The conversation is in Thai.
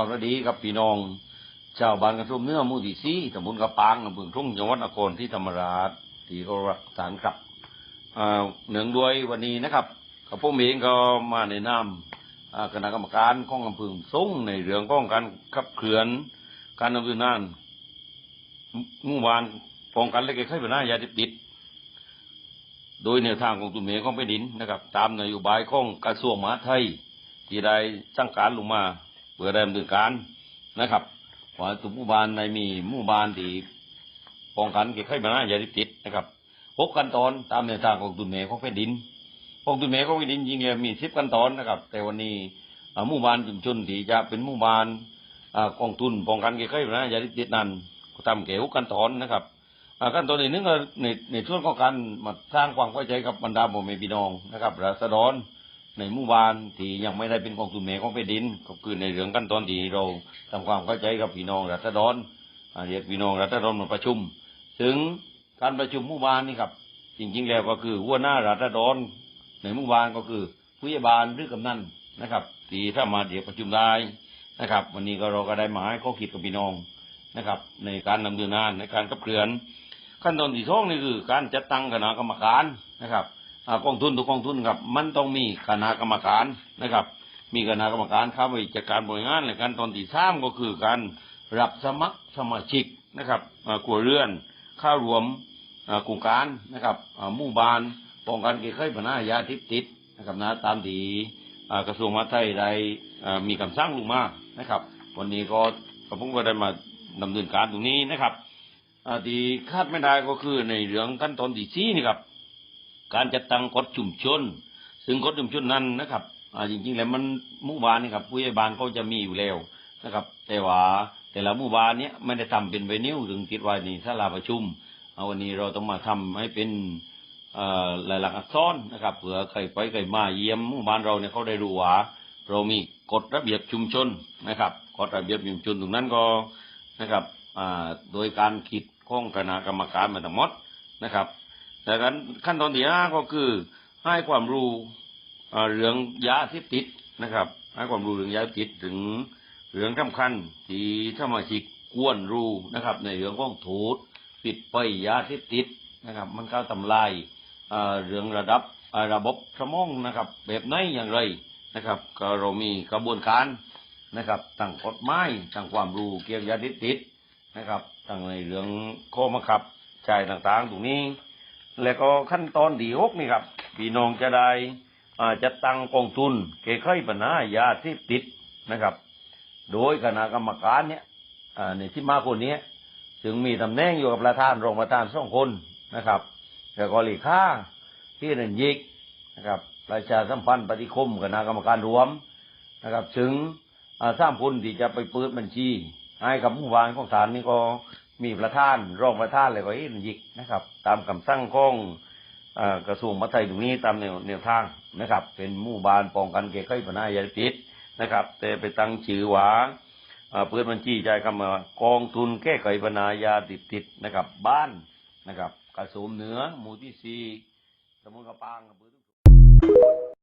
สวัสดีครับพี่น้องชาวบ้านกระทุ่มเนื้อมู่ที่สี่ตำบลกระปางอำเภอทุ่งจังหวัดนครที่ธรรมราชที่เขารักษานครับอ่าเนื่องด้วยวันนี้นะครับกับผมเองก็มาในนามคณะกรรมการของอำเภอส่งในเรื่องของการขับเคลื่อนการดำเนินงานหมู่บ้านป้องกันและแก้ไขปัญหายาเสพติด โดยแนวทางของตุนเมของแผ่นดินนะครับ ตามนโยบายของกระทรวงมหาดไทยที่ได้สั่งการลงมา เพื่อดำเนินการนะครับว่าทุกหมู่บ้านในมีหมู่บ้านที่ป้องกันเกี่ยวกับปัญหายาเสพติดนะครับหกขั้นตอนตามแนวทางของตุนเมของแผ่นดินของตุนเมของแผ่นดินจริงๆมีสิบขั้นตอนนะครับ แต่วันนี้หมู่บ้านชุมชนที่จะเป็นหมู่บ้านกองทุนป้องกันเกี่ยวกับปัญหายาเสพติดนั้นก็ทำเกี่ยวกันตอนนะครับอ่าขั้นตอนที่หนึ่งก็ในในช่วงของการมาสร้างความเข้าใจกับบรรดาพ่อแม่พี่น้องนะครับราษฎร ในหมู่บ้านที่ยังไม่ได้เป็นกองทุนแม่ของแผ่นดิน ก็คือในเรื่องขั้นตอนที่เราทำความเข้าใจกับพี่น้องราษฎรอ่าเรียกพี่น้องราษฎรมาประชุม ถึงการประชุมหมู่บ้านนี่ครับ จริงๆแล้วก็คือหัวหน้าราษฎรในหมู่บ้านก็คือผู้ใหญ่บ้านหรือกำนันนะครับที่ถ้ามาเดี๋ยวประชุมได้นะครับ วันนี้ก็เราก็ได้มาให้ข้อคิดกับพี่น้องนะครับ ในการดำเนินงานในการขับเคลื่อน ขั้นตอนที่สองนี่คือ การจัดตั้งคณะกรรมการนะครับ กองทุนทุกกองทุนครับ มันต้องมีคณะกรรมการนะครับ มีคณะกรรมการเข้าไปจัดการบริหารและขั้นตอนที่สามก็คือการรับสมัครสมาชิกนะครับอ่าครัวเรือนข้ารวมอ่าโครงการนะครับหมู่บ้านป้องกันเกี่ยวกับปัญหายาเสพติดนะครับนะตามที่กระทรวงมหาดไทยได้มีคำสั่งลงมานะครับ วันนี้ก็กระผมก็ได้มาดำเนินการตรงนี้นะครับที่คาดไม่ได้ก็คือในเรื่องขั้นตอนที่สี่นี่ครับ การจัดตั้งกฎชุมชน ซึ่งกฎชุมชนนั้นนะครับอ่าจริงๆแล้วมันหมู่บ้านนี่ครับผู้ใหญ่บ้านเขาจะมีอยู่แล้วนะครับ แต่ว่าแต่ละหมู่บ้านเนี้ยไม่ได้ทำเป็นไวนิวถึงติดไว้ในศาลาประชุมเอาวันนี้เราต้องมาทำให้เป็นเอ่อลายหลักอักษรนะครับเผื่อใครไปใครมาเยี่ยมหมู่บ้านเราเนี่ยเขาได้รู้ว่าเรามีกฎระเบียบชุมชนนะครับกฎระเบียบชุมชนตรงนั้นก็นะครับอ่าโดยการคิดข้องคณะกรรมการมาทั้งหมดนะครับ แต่กันขั้นตอนที่ห้าก็คือให้ความรู้เรื่องยาเสพติดนะครับ ให้ความรู้เรื่องยาเสพติดถึงเรื่องสำคัญที่ถ้ามาชิกควรรู้นะครับ ในเรื่องของโทษติดไปยาเสพติดนะครับ มันเข้าทำลายเรื่องระดับระบบสมองนะครับ แบบไหนอย่างไรนะครับ ก็เรามีกระบวนการนะครับตั้งกฎหมายตั้งความรู้เกี่ยวกับยาเสพติดนะครับตั้งในเรื่องข้อบังคับใจต่างๆตรงนี้ แล้วก็ขั้นตอนที่หกนี่ครับพี่น้องจะได้อ่าจะตั้งกองทุนแก้ไขปัญหายาเสพติดนะครับ โดยคณะกรรมการเนี่ยอ่าในที่มาคนนี้ซึ่งมีตำแหน่งอยู่กับประธานรองประธานสองคนนะครับแล้วก็เลขาที่นึ่งยิกนะครับประชาสัมพันธ์ปฏิคมคณะกรรมการรวมนะครับ ถึงอ่าสร้างคนที่จะไปเปิดบัญชี ให้กับหมู่บ้านของศาลนี่ก็ มีประธานรองประธานเลยก็เห็นยิกนะครับ ตามคำสั่งของอกระทรวงมหาดไทยตรงนี้ตามแนวแนวทางนะครับ เป็นหมู่บ้านป้องกันเกี่ยวกับปัญหายาติดนะครับ แต่ไปตั้งชื่อว่าเปิดบัญชีใจคำว่ากองทุนแก้ไขปัญหายาเสพติดนะครับ บ้านนะครับ กระทรวงเหนือหมู่ที่สี่ตำบลกระปางอำเภอทุ่ง